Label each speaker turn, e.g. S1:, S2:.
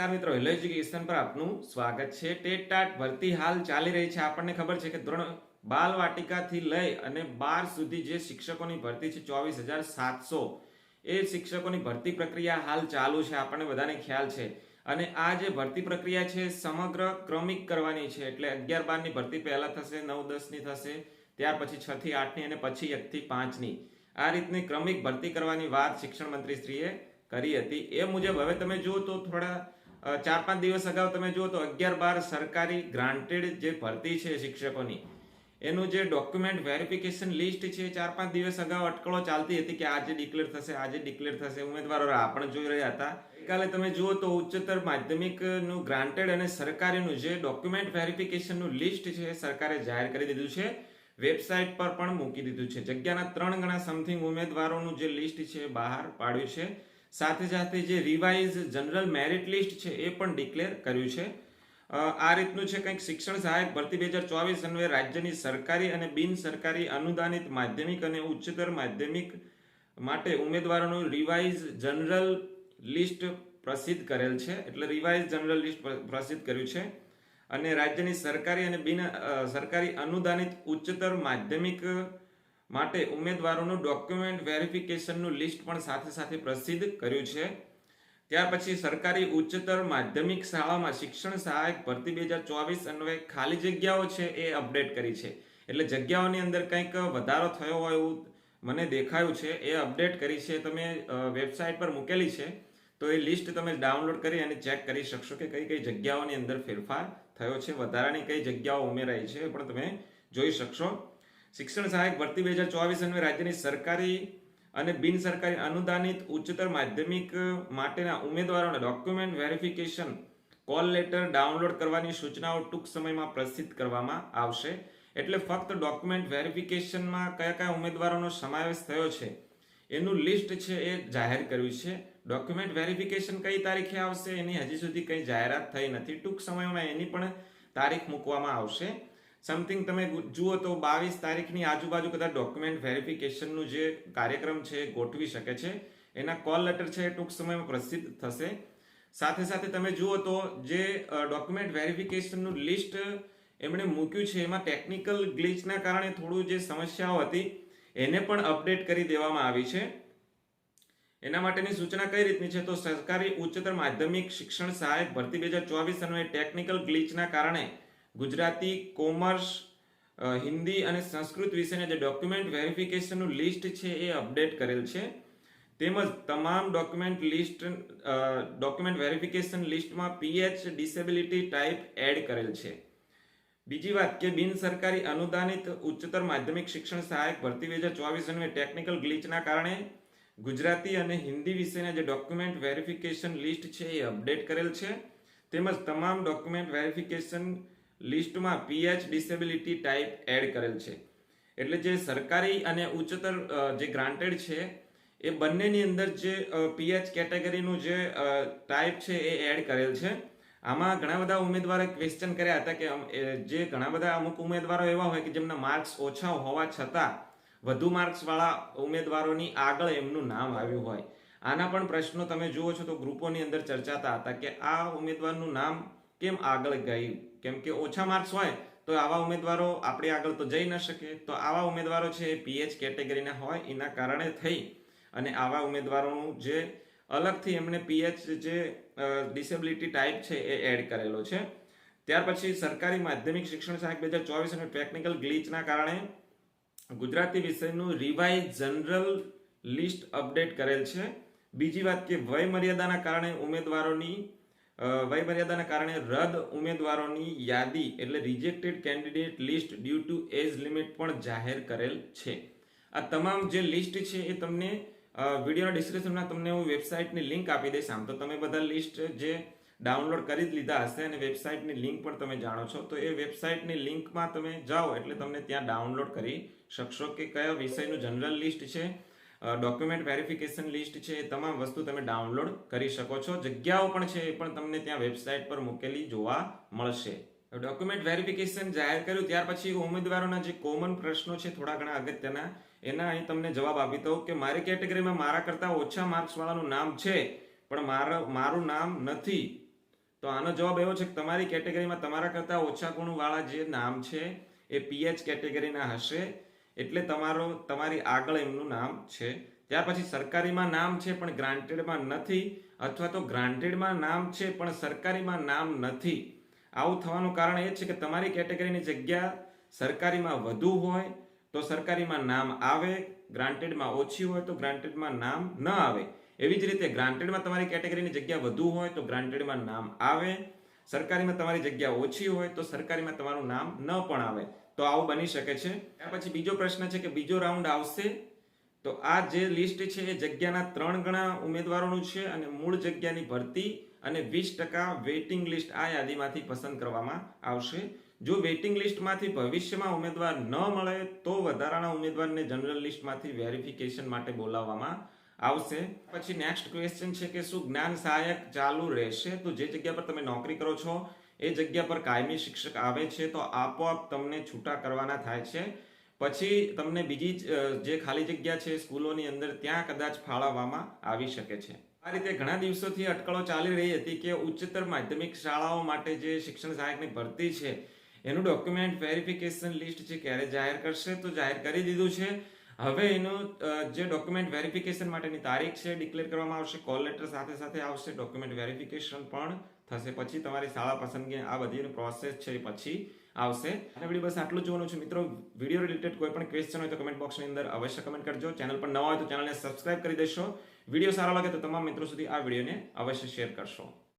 S1: નમસ્કાર મિત્રો, hello education પર આપનું સ્વાગત છે. ટેટ ટાટ ભરતી હાલ ચાલી રહી છે. આપણને ખબર છે કે ધોરણ બાલ વાટિકાથી લઈ અને બાર સુધી જે શિક્ષકોની ભરતી છે, ચોવીસ હજાર સાતસો. એ શિક્ષકોની ભરતી પ્રક્રિયા હાલ ચાલુ છે. આપણને બધાને ખ્યાલ છે. અને આ જે ભરતી પ્રક્રિયા છે, સમગ્ર ક્રમિક કરવાની છે. એટલે અગિયાર બારની ભરતી પહેલાં થશે, નવ દસની થશે, ત્યાર પછી છથી આઠની અને પછી એકથી પાંચની. આ રીતની ક્રમિક ભરતી કરવાની વાત શિક્ષણ મંત્રીશ્રીએ કરી હતી. એ મુજબ હવે તમે જુઓ તો થોડા ચાર પાંચ દિવસ અગાઉ તમે જુઓ તો અગિયાર બાર સરકારી ગ્રાન્ટેડ જે ભરતી છે શિક્ષકોની, એનું જે ડોક્યુમેન્ટ વેરિફિકેશન લિસ્ટ છે, ચાર પાંચ દિવસ અગાઉ અટકળો ચાલતી હતી કે આજે ડિક્લેર થશે, આજે ડિક્લેર થશે, ઉમેદવારો રાહ પણ જોઈ રહ્યા હતા. ગઈકાલે તમે જુઓ તો ઉચ્ચતર માધ્યમિકનું ગ્રાન્ટેડ અને સરકારીનું જે ડોક્યુમેન્ટ વેરિફિકેશનનું લિસ્ટ છે, સરકારે જાહેર કરી દીધું છે. વેબસાઇટ પર પણ મૂકી દીધું છે. જગ્યાના ત્રણ ગણા સમથિંગ ઉમેદવારોનું જે લિસ્ટ છે, બહાર પાડ્યું છે. સાથે સાથે જે રિવાઇઝ જનરલ મેરિટ લિસ્ટ છે, એ પણ ડિક્લેર કર્યું છે. આ રીતનું છે કંઈક શિક્ષણ સહાયક ભરતી બે હજાર ચોવીસ અન્વયે રાજ્યની સરકારી અને બિન સરકારી અનુદાનિત માધ્યમિક અને ઉચ્ચતર માધ્યમિક માટે ઉમેદવારોનું રિવાઇઝ જનરલ લિસ્ટ પ્રસિદ્ધ કરેલ છે. એટલે રિવાઇઝ જનરલ લિસ્ટ પ્રસિદ્ધ કર્યું છે. અને રાજ્યની સરકારી અને બિન સરકારી અનુદાનિત ઉચ્ચતર માધ્યમિક માટે ઉમેદવારોનું ડોક્યુમેન્ટ વેરિફિકેશનનું લિસ્ટ પણ સાથે સાથે પ્રસિદ્ધ કર્યું છે. ત્યાર પછી સરકારી ઉચ્ચતર માધ્યમિક શાળામાં શિક્ષણ સહાયક ભરતી બે હજાર ચોવીસ અન્વયે ખાલી જગ્યાઓ છે એ અપડેટ કરી છે. એટલે જગ્યાઓની અંદર કંઈક વધારો થયો હોય એવું મને દેખાયું છે. એ અપડેટ કરી છે. તમે વેબસાઇટ પર મૂકેલી છે. તો એ લિસ્ટ તમે ડાઉનલોડ કરી અને ચેક કરી શકશો કે કઈ કઈ જગ્યાઓની અંદર ફેરફાર થયો છે. વધારાની કઈ જગ્યાઓ ઉમેરાઈ છે એ પણ તમે જોઈ શકશો. શિક્ષણ સહાયક ભરતી બે હજાર ચોવીસ અન્વયે રાજ્યની સરકારી અને બિન સરકારી અનુદાનિત ઉચ્ચતર માધ્યમિક માટેના ઉમેદવારોને document verification call letter download કરવાની સૂચનાઓ ટૂંક સમયમાં પ્રસિદ્ધ કરવામાં આવશે. એટલે ફક્ત ડોક્યુમેન્ટ વેરિફિકેશનમાં કયા કયા ઉમેદવારોનો સમાવેશ થયો છે, એનું લિસ્ટ છે એ જાહેર કર્યું છે. ડોક્યુમેન્ટ વેરિફિકેશન કઈ તારીખે આવશે એની હજી સુધી કંઈ જાહેરાત થઈ નથી. ટૂંક સમયમાં એની પણ તારીખ મૂકવામાં આવશે. સમથિંગ તમે જુઓ તો બાવીસ તારીખની આજુબાજુ કદાચ ડોક્યુમેન્ટ વેરિફિકેશનનું જે કાર્યક્રમ છે ગોઠવી શકે છે. એના કોલ લેટર છે એ ટૂંક સમયમાં પ્રસિદ્ધ થશે. સાથે સાથે તમે જુઓ તો જે ડોક્યુમેન્ટ વેરિફિકેશનનું લિસ્ટ એમણે મૂક્યું છે, એમાં ટેકનિકલ ગ્લિચના કારણે થોડું જે સમસ્યાઓ હતી, એને પણ અપડેટ કરી દેવામાં આવી છે. એના માટેની સૂચના કઈ રીતની છે? તો સરકારી ઉચ્ચતર માધ્યમિક શિક્ષણ સહાયક ભરતી બે હજાર ચોવીસ અને ટેકનિકલ ગ્લિચના કારણે ગુજરાતી કોમર્સ હિન્દી અને સંસ્કૃત વિશેના જે ડોક્યુમેન્ટ વેરિફિકેશનનું લિસ્ટ છે એ અપડેટ કરેલ છે. તેમજ તમામ ડોક્યુમેન્ટ લિસ્ટ ડોક્યુમેન્ટ વેરિફિકેશન લિસ્ટમાં પીએચ ડિસેબિલિટી ટાઈપ એડ કરેલ છે. બીજી વાત કે બિન સરકારી અનુદાનિત ઉચ્ચતર માધ્યમિક શિક્ષણ સહાયક ભરતી બે હજાર ચોવીસ અને ટેકનિકલ ગ્લિચના કારણે ગુજરાતી અને હિન્દી વિષયના જે ડોક્યુમેન્ટ વેરિફિકેશન લિસ્ટ છે એ અપડેટ કરેલ છે. તેમજ તમામ ડોક્યુમેન્ટ વેરિફિકેશન લિસ્ટમાં પીએચ ડિસેબિલિટી ટાઈપ એડ કરેલ છે. એટલે જે સરકારી અને ઉચ્ચતર જે ગ્રાન્ટેડ છે, એ બંનેની અંદર જે પીએચ કેટેગરીનું જે ટાઈપ છે એ એડ કરેલ છે. આમાં ઘણા બધા ઉમેદવારે ક્વેશ્ચન કર્યા હતા કે જે ઘણા બધા અમુક ઉમેદવારો એવા હોય કે જેમના માર્ક્સ ઓછા હોવા છતાં વધુ માર્ક્સવાળા ઉમેદવારોની આગળ એમનું નામ આવ્યું હોય. આના પણ પ્રશ્નો તમે જુઓ છો તો ગ્રુપોની અંદર ચર્ચાતા હતા કે આ ઉમેદવારનું નામ કેમ આગળ ગયું કેમ કે ઓછા માર્ક્સ હોય તો આવા ઉમેદવારો આપણી આગળ તો જઈ ન શકે. તો આવા ઉમેદવારો છે એ પીએચ કેટેગરીના હોય, એના કારણે થઈ. અને આવા ઉમેદવારોનું જે અલગથી એમણે પીએચ જે ડિસેબિલિટી ટાઈપ છે એ એડ કરેલો છે. ત્યાર પછી સરકારી માધ્યમિક શિક્ષણ સહાયક બે હજાર ચોવીસ અને ટેકનિકલ ગ્લિચના કારણે ગુજરાતી વિષયનું રિવાઇઝ જનરલ લિસ્ટ અપડેટ કરેલ છે. બીજી વાત કે વય મર્યાદાના કારણે ઉમેદવારોની અ, વય મર્યાદાના કારણે રદ ઉમેદવારોની યાદી એટલે rejected candidate list due to age limit પણ જાહેર કરેલ છે. આ તમામ જે લિસ્ટ છે એ તમને વિડીયોના ડિસ્ક્રિપ્શનમાં તમને હું વેબસાઇટની લિંક આપી દઈશ. આમ તો તમે બધા લિસ્ટ જે ડાઉનલોડ કરી જ લીધા હશે અને વેબસાઇટની લિંક પણ તમે જાણો છો તો એ વેબસાઇટની લિંકમાં તમે જાઓ એટલે તમને ત્યાં ડાઉનલોડ કરી શકશો કે કયા વિષયનું જનરલ લિસ્ટ છે. ડોક્યુમેન્ટ વેરિફિકેશન લિસ્ટ છે, એ તમામ વસ્તુ તમે ડાઉનલોડ કરી શકો છો. જગ્યાઓ પણ છે એ પણ તમને ત્યાં વેબસાઇટ પર મૂકેલી જોવા મળશે. ડોક્યુમેન્ટ વેરિફિકેશન જાહેર કર્યું, ત્યાર પછી ઉમેદવારોના જે કોમન પ્રશ્નો છે થોડા ઘણા અગત્યના, એના અહીં તમને જવાબ આપી દઉં કે મારી કેટેગરીમાં મારા કરતાં ઓછા માર્ક્સ વાળાનું નામ છે, પણ મારા, મારું નામ નથી. તો આનો જવાબ એવો છે કે તમારી કેટેગરીમાં તમારા કરતાં ઓછા ગુણવાળા જે નામ છે, એ પીએચ કેટેગરીના હશે. એટલે તમારો, તમારી આગળ એમનું નામ છે. ત્યાર પછી સરકારીમાં નામ છે પણ ગ્રાન્ટેડમાં નથી, અથવા તો ગ્રાન્ટેડમાં નામ છે પણ સરકારીમાં નામ નથી. આવું થવાનું કારણ એ છે કે તમારી કેટેગરીની જગ્યા સરકારીમાં વધુ હોય તો સરકારીમાં નામ આવે, ગ્રાન્ટેડમાં ઓછી હોય તો ગ્રાન્ટેડમાં નામ ન આવે. એવી જ રીતે ગ્રાન્ટેડમાં તમારી કેટેગરીની જગ્યા વધુ હોય તો ગ્રાન્ટેડમાં નામ આવે, સરકારીમાં તમારી જગ્યા ઓછી હોય તો સરકારીમાં તમારું નામ ન પણ આવે. તો આવું બની શકે છે. ત્યાર પછી બીજો પ્રશ્ન છે કે બીજો રાઉન્ડ આવશે. તો આ જે લિસ્ટ છે એ જગ્યાના ત્રણ ગણા ઉમેદવારોનું છે અને મૂળ જગ્યાની ભરતી અને વીસ ટકા વેઇટિંગ લિસ્ટ આ યાદીમાંથી પસંદ કરવામાં આવશે. જો વેઇટિંગ લિસ્ટમાંથી ભવિષ્યમાં ઉમેદવાર ન મળે તો વધારાના ઉમેદવારને જનરલ લિસ્ટમાંથી વેરિફિકેશન માટે બોલાવવામાં આવશે. પછી નેક્સ્ટ ક્વેશ્ચન છે કે શું જ્ઞાન સહાયક ચાલુ રહેશે? તો જે જગ્યા પર તમે નોકરી કરો છો એ જગ્યા પર કાયમી શિક્ષક આવે છે તો આપોઆપ તમને છૂટા કરવાના થાય છે. પછી તમને બીજી જ, ખાલી જગ્યા છે સ્કૂલોની અંદર ત્યાં કદાચ ફાળવવામાં આવી શકે છે. આ રીતે ઘણા દિવસોથી અટકળો ચાલી રહી હતી કે ઉચ્ચતર માધ્યમિક શાળાઓ માટે જે શિક્ષણ સહાયકની ભરતી છે એનું ડોક્યુમેન્ટ વેરિફિકેશન લિસ્ટ છે ક્યારે જાહેર કરશે તો જાહેર કરી દીધું છે. હવે એનું જે ડોક્યુમેન્ટ વેરિફિકેશન માટેની તારીખ છે ડિક્લેર કરવામાં આવશે કોલ લેટર સાથે સાથે આવશે ડોક્યુમેન્ટ વેરિફિકેશન પણ થશે. પછી તમારી શાળા પસંદગી આ બધી પ્રોસેસ છે પછી આવશે. અને વીડિયો બસ આટલું જોવાનું છે. મિત્રો વીડિયો રિલેટેડ કોઈ પણ ક્વેશ્ચન હોય તો કમેન્ટ બોક્સની અંદર અવશ્ય કમેન્ટ કરજો. ચેનલ પર નવા હોય તો ચેનલને સબસ્ક્રાઇબ કરી દેશો. વીડિયો સારો લાગે તો તમામ મિત્રો સુધી આ વિડીયોને અવશ્ય શેર કરશો.